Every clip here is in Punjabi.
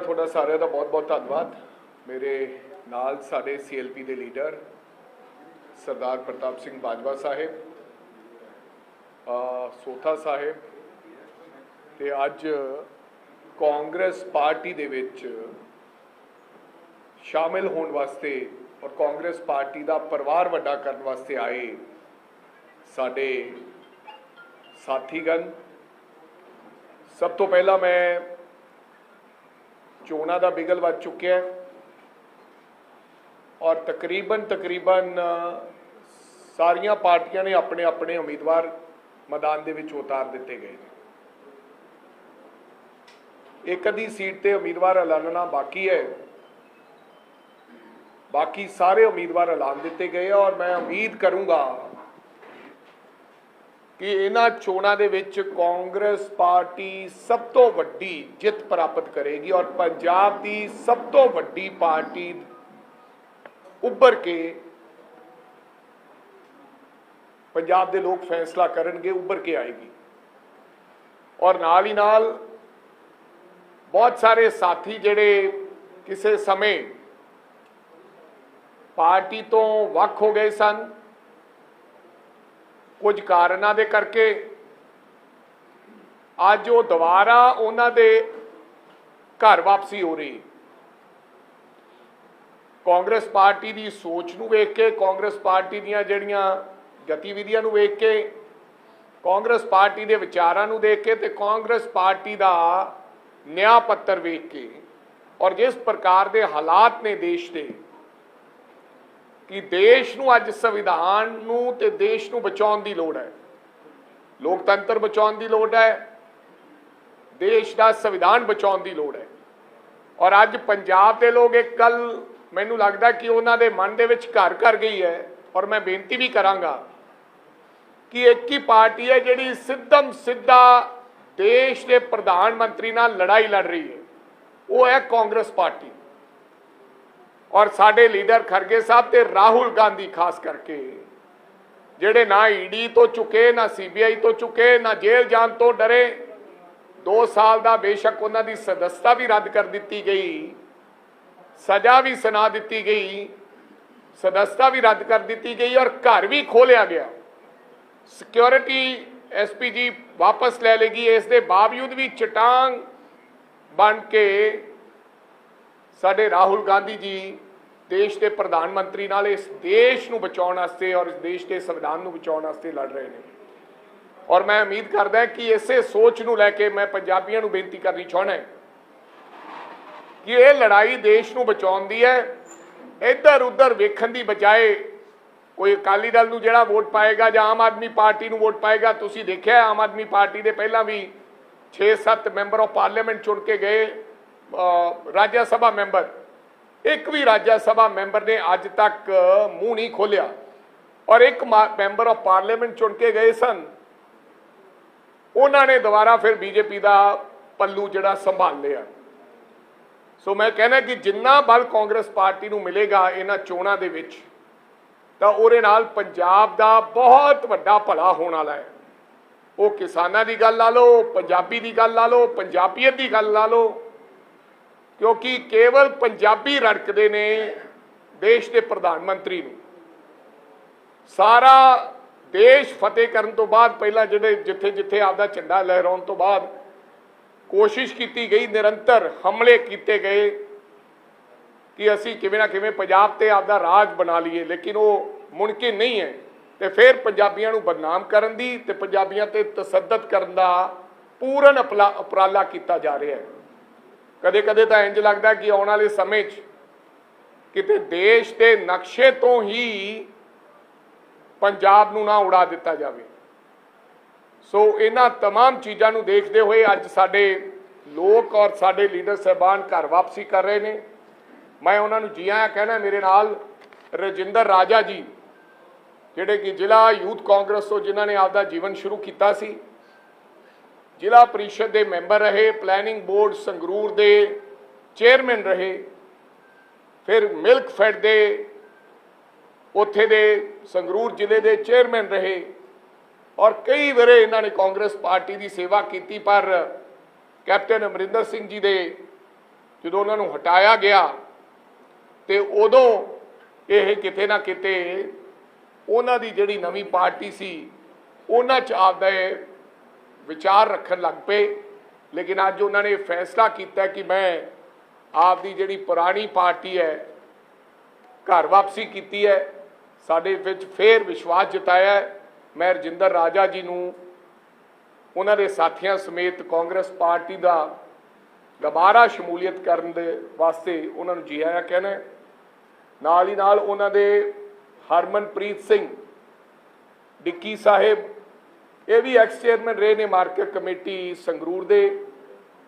ਤੁਹਾਡਾ ਸਾਰਿਆਂ ਦਾ ਬਹੁਤ-ਬਹੁਤ ਧੰਨਵਾਦ। ਮੇਰੇ ਨਾਲ ਸਾਡੇ ਸੀਐਲਪੀ ਦੇ ਲੀਡਰ ਸਰਦਾਰ ਪ੍ਰਤਾਪ ਸਿੰਘ ਬਾਜਵਾ ਸਾਹਿਬ, ਅ, ਸੋਥਾ ਸਾਹਿਬ ਤੇ ਅੱਜ ਕਾਂਗਰਸ ਪਾਰਟੀ ਦੇ ਵਿੱਚ ਸ਼ਾਮਿਲ ਹੋਣ ਵਾਸਤੇ ਔਰ ਕਾਂਗਰਸ ਪਾਰਟੀ ਦਾ ਪਰਿਵਾਰ ਵੱਡਾ ਕਰਨ ਵਾਸਤੇ ਆਏ ਸਾਡੇ ਸਾਥੀਗਣ। ਸਭ ਤੋਂ ਪਹਿਲਾਂ ਮੈਂ ਚੋਣਾਂ ਦਾ ਬਿਗਲ ਵੱਜ ਚੁੱਕਿਆ ਹੈ। ਔਰ ਤਕਰੀਬਨ ਤਕਰੀਬਨ ਸਾਰੀਆਂ ਪਾਰਟੀਆਂ ਨੇ ਆਪਣੇ ਆਪਣੇ ਉਮੀਦਵਾਰ ਮੈਦਾਨ ਦੇ ਵਿੱਚ ਉਤਾਰ ਦਿੱਤੇ ਗਏ ਨੇ। ਇੱਕ ਅੱਧੀ ਸੀਟ ਤੇ ਉਮੀਦਵਾਰ ਐਲਾਨਣਾ ਬਾਕੀ ਹੈ। ਬਾਕੀ ਸਾਰੇ ਉਮੀਦਵਾਰ ਐਲਾਨ ਦਿੱਤੇ ਗਏ ਔਰ ਮੈਂ ਉਮੀਦ ਕਰੂੰਗਾ ਕਿ ਇਹਨਾਂ ਚੋਣਾਂ ਦੇ ਵਿੱਚ ਕਾਂਗਰਸ ਪਾਰਟੀ ਸਭ ਤੋਂ ਵੱਡੀ ਜਿੱਤ ਪ੍ਰਾਪਤ ਕਰੇਗੀ ਔਰ ਪੰਜਾਬ ਦੀ ਸਭ ਤੋਂ ਵੱਡੀ ਪਾਰਟੀ ਉੱਭਰ ਕੇ ਪੰਜਾਬ ਦੇ ਲੋਕ ਫੈਸਲਾ ਕਰਨਗੇ, ਉੱਭਰ ਕੇ ਆਏਗੀ। ਔਰ ਨਾਲ ਹੀ ਨਾਲ ਬਹੁਤ ਸਾਰੇ ਸਾਥੀ ਜਿਹੜੇ ਕਿਸੇ ਸਮੇਂ ਪਾਰਟੀ ਤੋਂ ਵੱਖ ਹੋ ਗਏ ਸਨ ਕੁਝ ਕਾਰਨਾਂ ਦੇ ਕਰਕੇ ਅੱਜ ਉਹ ਦੁਬਾਰਾ ਉਹਨਾਂ ਦੇ ਘਰ ਵਾਪਸੀ ਹੋ ਰਹੀ। ਕਾਂਗਰਸ ਪਾਰਟੀ ਦੀ ਸੋਚ ਨੂੰ ਵੇਖ ਕੇ, ਕਾਂਗਰਸ ਪਾਰਟੀ ਦੀਆਂ ਜਿਹੜੀਆਂ ਗਤੀਵਿਧੀਆਂ ਨੂੰ ਵੇਖ ਕੇ, ਕਾਂਗਰਸ ਪਾਰਟੀ ਦੇ ਵਿਚਾਰਾਂ ਨੂੰ ਦੇਖ ਕੇ ਤੇ ਕਾਂਗਰਸ ਪਾਰਟੀ ਦਾ ਨਿਆਂ ਪੱਤਰ ਵੇਖ ਕੇ ਔਰ ਜਿਸ ਪ੍ਰਕਾਰ ਦੇ ਹਾਲਾਤ ਨੇ ਦੇਸ਼ ਦੇ ਕਿ ਦੇਸ਼ ਨੂੰ ਅੱਜ ਸੰਵਿਧਾਨ ਨੂੰ ਤੇ ਦੇਸ਼ ਨੂੰ ਬਚਾਉਣ ਦੀ ਲੋੜ ਹੈ। ਲੋਕਤੰਤਰ ਬਚਾਉਣ ਦੀ ਲੋੜ ਹੈ। ਦੇਸ਼ ਦਾ ਸੰਵਿਧਾਨ ਬਚਾਉਣ ਦੀ ਲੋੜ ਹੈ। ਔਰ ਅੱਜ ਪੰਜਾਬ ਦੇ ਲੋਕ ਇੱਕ ਗੱਲ ਮੈਨੂੰ ਲੱਗਦਾ ਕਿ ਉਹਨਾਂ ਦੇ ਮਨ ਦੇ ਵਿੱਚ ਘਰ ਕਰ ਗਈ ਹੈ। ਔਰ ਮੈਂ ਬੇਨਤੀ ਵੀ ਕਰਾਂਗਾ ਕਿ ਇੱਕ ਹੀ ਪਾਰਟੀ ਹੈ ਜਿਹੜੀ ਸਿੱਧਮ ਸਿੱਧਾ ਦੇਸ਼ ਦੇ ਪ੍ਰਧਾਨ ਮੰਤਰੀ ਨਾਲ ਲੜਾਈ ਲੜ ਰਹੀ ਹੈ। ਉਹ ਹੈ ਕਾਂਗਰਸ ਪਾਰਟੀ। ਔਰ ਸਾਡੇ ਲੀਡਰ ਖਰਗੇ ਸਾਹਿਬ ਤੇ ਰਾਹੁਲ ਗਾਂਧੀ ਖਾਸ ਕਰਕੇ, ਜਿਹੜੇ ਨਾ ਈਡੀ ਤੋਂ ਚੁੱਕੇ, ਨਾ ਸੀਬੀਆਈ ਤੋਂ ਚੁੱਕੇ, ਨਾ ਜੇਲ੍ਹ ਜਾਣ ਤੋਂ ਡਰੇ 2 ਸਾਲ ਦਾ ਬੇਸ਼ੱਕ ਉਹਨਾਂ ਦੀ ਸਦਸਤਾ ਵੀ ਰੱਦ ਕਰ ਦਿੱਤੀ ਗਈ, ਸਜ਼ਾ ਵੀ ਸੁਣਾ ਦਿੱਤੀ ਗਈ, ਸਦਸਤਾ ਵੀ ਰੱਦ ਕਰ ਦਿੱਤੀ ਗਈ ਔਰ ਘਰ ਵੀ ਖੋਲਿਆ ਗਿਆ। ਸਿਕਿਉਰਿਟੀ ਐਸਪੀਜੀ ਵਾਪਸ ਲੈ ਲੇਗੀ, ਇਸ ਦੇ ਬਾਵਜੂਦ ਵੀ ਚਟਾਂਗ ਬਣ ਕੇ ਸਾਡੇ ਰਾਹੁਲ ਗਾਂਧੀ ਜੀ ਦੇਸ਼ ਦੇ ਪ੍ਰਧਾਨ ਮੰਤਰੀ ਨਾਲ ਇਸ ਦੇਸ਼ ਨੂੰ ਬਚਾਉਣ ਵਾਸਤੇ ਔਰ ਇਸ ਦੇਸ਼ ਦੇ ਸੰਵਿਧਾਨ ਨੂੰ ਬਚਾਉਣ ਵਾਸਤੇ ਲੜ ਰਹੇ ਨੇ। ਔਰ ਮੈਂ ਉਮੀਦ ਕਰਦਾ ਕਿ ਇਸੇ ਸੋਚ ਨੂੰ ਲੈ ਕੇ ਮੈਂ ਪੰਜਾਬੀਆਂ ਨੂੰ ਬੇਨਤੀ ਕਰਨੀ ਚਾਹਣਾ ਕਿ ਇਹ ਲੜਾਈ ਦੇਸ਼ ਨੂੰ ਬਚਾਉਣ ਦੀ ਹੈ। ਇੱਧਰ ਉੱਧਰ ਵੇਖਣ ਦੀ ਬਜਾਏ ਕੋਈ ਅਕਾਲੀ ਦਲ ਨੂੰ ਜਿਹੜਾ ਵੋਟ ਪਾਏਗਾ ਜਾਂ ਆਮ ਆਦਮੀ ਪਾਰਟੀ ਨੂੰ ਵੋਟ ਪਾਏਗਾ, ਤੁਸੀਂ ਦੇਖਿਆ ਆਮ ਆਦਮੀ ਪਾਰਟੀ ਦੇ ਪਹਿਲਾਂ ਵੀ 6-7 ਮੈਂਬਰ ਆਫ ਪਾਰਲੀਮੈਂਟ ਚੁਣ ਕੇ ਗਏ। ਰਾਜ ਸਭਾ ਮੈਂਬਰ। ਇੱਕ ਵੀ ਰਾਜ ਸਭਾ ਮੈਂਬਰ ਨੇ ਅੱਜ ਤੱਕ ਮੂੰਹ ਨਹੀਂ ਖੋਲਿਆ ਔਰ ਇੱਕ ਮੈਂਬਰ ਆਫ ਪਾਰਲੀਮੈਂਟ ਚੁਣ ਕੇ ਗਏ ਸਨ। ਉਹਨਾਂ ਨੇ ਦੁਬਾਰਾ ਫਿਰ ਬੀਜੇਪੀ ਦਾ ਪੱਲੂ ਜਿਹੜਾ ਸੰਭਾਲ ਲਿਆ। ਸੋ ਮੈਂ ਕਹਿੰਦਾ ਕਿ ਜਿੰਨਾ ਬਲ ਕਾਂਗਰਸ ਪਾਰਟੀ ਨੂੰ ਮਿਲੇਗਾ ਇਹਨਾਂ ਚੋਣਾਂ ਦੇ ਵਿੱਚ, ਤਾਂ ਉਹਦੇ ਨਾਲ ਪੰਜਾਬ ਦਾ ਬਹੁਤ ਵੱਡਾ ਭਲਾ ਹੋਣ ਵਾਲਾ ਹੈ। ਉਹ ਕਿਸਾਨਾਂ ਦੀ ਗੱਲ ਲਾ ਲਓ, ਪੰਜਾਬੀ ਦੀ ਗੱਲ ਲਾ ਲਓ, ਪੰਜਾਬੀਅਤ ਦੀ ਗੱਲ ਲਾ ਲਓ ਕਿਉਂਕਿ ਕੇਵਲ ਪੰਜਾਬੀ ਰੜਕਦੇ ਨੇ ਦੇਸ਼ ਦੇ ਪ੍ਰਧਾਨ ਮੰਤਰੀ ਨੂੰ। ਸਾਰਾ ਦੇਸ਼ ਫਤਿਹ ਕਰਨ ਤੋਂ ਬਾਅਦ ਪਹਿਲਾਂ ਜਿਹੜੇ ਜਿੱਥੇ ਜਿੱਥੇ ਆਪਦਾ ਝੰਡਾ ਲਹਿਰਾਉਣ ਤੋਂ ਬਾਅਦ ਕੋਸ਼ਿਸ਼ ਕੀਤੀ ਗਈ, ਨਿਰੰਤਰ ਹਮਲੇ ਕੀਤੇ ਗਏ ਕਿ ਅਸੀਂ ਕਿਵੇਂ ਨਾ ਕਿਵੇਂ ਪੰਜਾਬ ਤੇ ਆਪਦਾ ਰਾਜ ਬਣਾ ਲਈਏ, ਲੇਕਿਨ ਉਹ ਮੁਮਕਿਨ ਨਹੀਂ ਹੈ। ਤੇ ਫਿਰ ਪੰਜਾਬੀਆਂ ਨੂੰ ਬਦਨਾਮ ਕਰਨ ਦੀ ਤੇ ਪੰਜਾਬੀਆਂ ਤੇ ਤਸੱਦਦ ਕਰਨ ਦਾ ਪੂਰਨ ਉਪਲਾ- ਉਪਰਾਲਾ ਕੀਤਾ ਜਾ ਰਿਹਾ ਹੈ। ਕਦੇ ਕਦੇ ਤਾਂ ਇੰਜ ਲੱਗਦਾ ਕਿ ਆਉਣ ਵਾਲੇ ਸਮੇਂ 'ਚ ਕਿਤੇ ਦੇਸ਼ ਦੇ ਨਕਸ਼ੇ ਤੋਂ ਹੀ ਪੰਜਾਬ ਨੂੰ ਨਾ ਉਡਾ ਦਿੱਤਾ ਜਾਵੇ ਸੋ ਇਹਨਾਂ तमाम ਚੀਜ਼ਾਂ ਨੂੰ ਦੇਖਦੇ ਹੋਏ ਅੱਜ ਸਾਡੇ ਲੋਕ ਔਰ ਸਾਡੇ ਲੀਡਰ ਸਹਿਬਾਨ ਘਰ ਵਾਪਸੀ ਕਰ ਰਹੇ ਨੇ ਮੈਂ ਉਹਨਾਂ ਨੂੰ ਜੀ ਆਇਆਂ ਕਹਿਣਾ ਮੇਰੇ ਨਾਲ ਰਜਿੰਦਰ ਰਾਜਾ ਜੀ ਜਿਹੜੇ ਕਿ ਜ਼ਿਲ੍ਹਾ ਯੂਥ ਕਾਂਗਰਸ ਤੋਂ ਜਿਨ੍ਹਾਂ ਨੇ ਆਪਦਾ ਜੀਵਨ ਸ਼ੁਰੂ ਕੀਤਾ ਸੀ ਜ਼ਿਲ੍ਹਾ ਪਰਿਸ਼ਦ ਦੇ ਮੈਂਬਰ ਰਹੇ ਪਲੈਨਿੰਗ ਬੋਰਡ ਸੰਗਰੂਰ ਦੇ ਚੇਅਰਮੈਨ ਰਹੇ, ਫਿਰ ਮਿਲਕ ਫੈਡ ਦੇ ਉੱਥੇ ਦੇ ਸੰਗਰੂਰ ਜ਼ਿਲ੍ਹੇ ਦੇ ਚੇਅਰਮੈਨ ਰਹੇ ਔਰ ਕਈ ਵਾਰੇ ਇਹਨਾਂ ਨੇ ਕਾਂਗਰਸ ਪਾਰਟੀ ਦੀ ਸੇਵਾ ਕੀਤੀ, ਪਰ ਕੈਪਟਨ ਅਮਰਿੰਦਰ ਸਿੰਘ ਜੀ ਦੇ ਜਦੋਂ ਉਹਨਾਂ ਨੂੰ ਹਟਾਇਆ ਗਿਆ ਤੇ ਉਦੋਂ ਇਹ ਕਿਤੇ ਨਾ ਕਿਤੇ ਉਹਨਾਂ ਦੀ ਜਿਹੜੀ ਨਵੀਂ ਪਾਰਟੀ ਸੀ, ਉਹਨਾਂ ਚ ਆਪਦਾ ਇਹ ਵਿਚਾਰ ਰੱਖਣ ਲੱਗ ਪਏ। ਲੇਕਿਨ ਅੱਜ ਉਹਨਾਂ ਨੇ ਫੈਸਲਾ ਕੀਤਾ ਕਿ ਮੈਂ ਆਪਦੀ ਜਿਹੜੀ ਪੁਰਾਣੀ ਪਾਰਟੀ ਹੈ, ਘਰ ਵਾਪਸੀ ਕੀਤੀ ਹੈ। ਸਾਡੇ ਵਿੱਚ ਫੇਰ ਵਿਸ਼ਵਾਸ ਜਤਾਇਆ ਮੈਂ ਰਜਿੰਦਰ ਰਾਜਾ ਜੀ ਨੂੰ, ਉਹਨਾਂ ਦੇ ਸਾਥੀਆਂ ਸਮੇਤ ਕਾਂਗਰਸ ਪਾਰਟੀ ਦਾ ਦੁਬਾਰਾ ਸ਼ਮੂਲੀਅਤ ਕਰਨ ਦੇ ਵਾਸਤੇ ਉਹਨਾਂ ਨੂੰ ਜੀ ਆਇਆਂ ਕਹਿਣਾ ਨਾਲ ਹੀ ਨਾਲ ਉਹਨਾਂ ਦੇ ਹਰਮਨਪ੍ਰੀਤ ਸਿੰਘ, ਡਿੱਕੀ ਸਾਹਿਬ ਇਹ ਵੀ ਐਕਸ ਚੇਅਰਮੈਨ ਰਹੇ ਨੇ ਮਾਰਕੀਟ ਕਮੇਟੀ ਸੰਗਰੂਰ ਦੇ,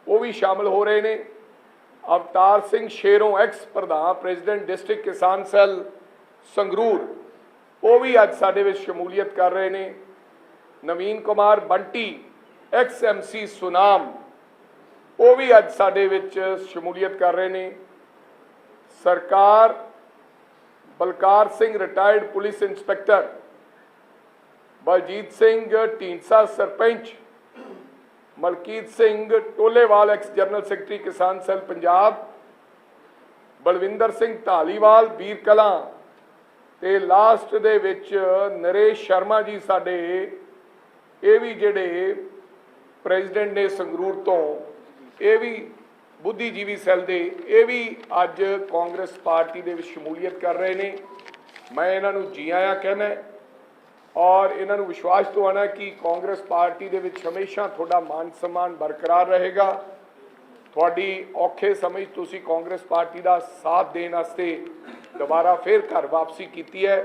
ਉਹ ਵੀ ਸ਼ਾਮਲ ਹੋ ਰਹੇ ਨੇ। ਅਵਤਾਰ ਸਿੰਘ ਸ਼ੇਰੋਂ ਐਕਸ ਪ੍ਰਧਾਨ ਪ੍ਰੈਜ਼ੀਡੈਂਟ ਡਿਸਟ੍ਰਿਕਟ ਕਿਸਾਨ ਸੈੱਲ ਸੰਗਰੂਰ, ਉਹ ਵੀ ਅੱਜ ਸਾਡੇ ਵਿੱਚ ਸ਼ਮੂਲੀਅਤ ਕਰ ਰਹੇ ਨੇ। ਨਵੀਨ ਕੁਮਾਰ ਬੰਟੀ ਐਕਸ ਐਮਸੀ ਸੁਨਾਮ, ਉਹ ਵੀ ਅੱਜ ਸਾਡੇ ਵਿੱਚ ਸ਼ਮੂਲੀਅਤ ਕਰ ਰਹੇ ਨੇ। ਸਰਕਾਰ Balkar Singh retired police inspector Baljit Singh, Dhindsa sarpanch, Malkit Singh Tolewal ex general secretary ਕਿਸਾਨ ਸੈੱਲ ਪੰਜਾਬ, ਬਲਵਿੰਦਰ ਸਿੰਘ ਢਾਲੀਵਾਲ ਵੀਰ ਕਲਾਂ ਤੇ ਲਾਸਟ ਦੇ ਵਿੱਚ ਨਰੇਸ਼ ਸ਼ਰਮਾ ਜੀ ਸਾਡੇ, ਇਹ ਵੀ ਜਿਹੜੇ ਪ੍ਰੈਜ਼ੀਡੈਂਟ ਨੇ ਸੰਗਰੂਰ ਤੋਂ, ਇਹ ਵੀ ਬੁੱਧੀਜੀਵੀ ਸੈੱਲ ਦੇ, ਇਹ ਵੀ ਅੱਜ ਕਾਂਗਰਸ ਪਾਰਟੀ ਦੇ ਵਿੱਚ ਸ਼ਮੂਲੀਅਤ ਕਰ ਰਹੇ ਨੇ। ਮੈਂ ਇਹਨਾਂ ਨੂੰ ਜੀ ਆਇਆਂ ਕਹਿਣਾ ਔਰ ਇਹਨਾਂ ਨੂੰ ਵਿਸ਼ਵਾਸ ਦਿਵਾਉਣਾ ਕਿ ਕਾਂਗਰਸ ਪਾਰਟੀ ਦੇ ਵਿੱਚ ਹਮੇਸ਼ਾ ਤੁਹਾਡਾ ਮਾਨ ਸਨਮਾਨ ਬਰਕਰਾਰ ਰਹੇਗਾ। ਤੁਹਾਡੀ ਔਖੇ ਸਮੇਂ 'ਚ ਤੁਸੀਂ ਕਾਂਗਰਸ ਪਾਰਟੀ ਦਾ ਸਾਥ ਦੇਣ ਵਾਸਤੇ ਦੁਬਾਰਾ ਫਿਰ ਘਰ ਵਾਪਸੀ ਕੀਤੀ ਹੈ।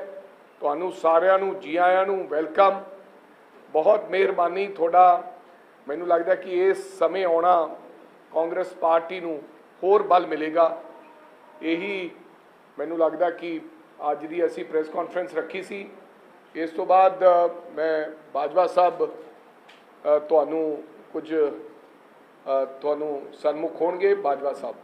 ਤੁਹਾਨੂੰ ਸਾਰਿਆਂ ਨੂੰ, ਜੀ ਆਇਆਂ ਨੂੰ ਵੈਲਕਮ। ਬਹੁਤ ਮਿਹਰਬਾਨੀ ਤੁਹਾਡਾ। ਮੈਨੂੰ ਲੱਗਦਾ ਕਿ ਇਸ ਸਮੇਂ ਆਉਣਾ ਕਾਂਗਰਸ ਪਾਰਟੀ ਨੂੰ ਹੋਰ ਬਲ ਮਿਲੇਗਾ। ਇਹੀ ਮੈਨੂੰ ਲੱਗਦਾ ਕਿ ਅੱਜ ਦੀ ਅਸੀਂ ਪ੍ਰੈਸ ਕਾਨਫਰੰਸ ਰੱਖੀ ਸੀ। ਇਸ ਤੋਂ ਬਾਅਦ ਮੈਂ ਬਾਜਵਾ ਸਾਹਿਬ ਤੁਹਾਨੂੰ ਕੁਝ ਤੁਹਾਨੂੰ ਸਨਮੁਖ ਹੋਣਗੇ ਬਾਜਵਾ ਸਾਹਿਬ।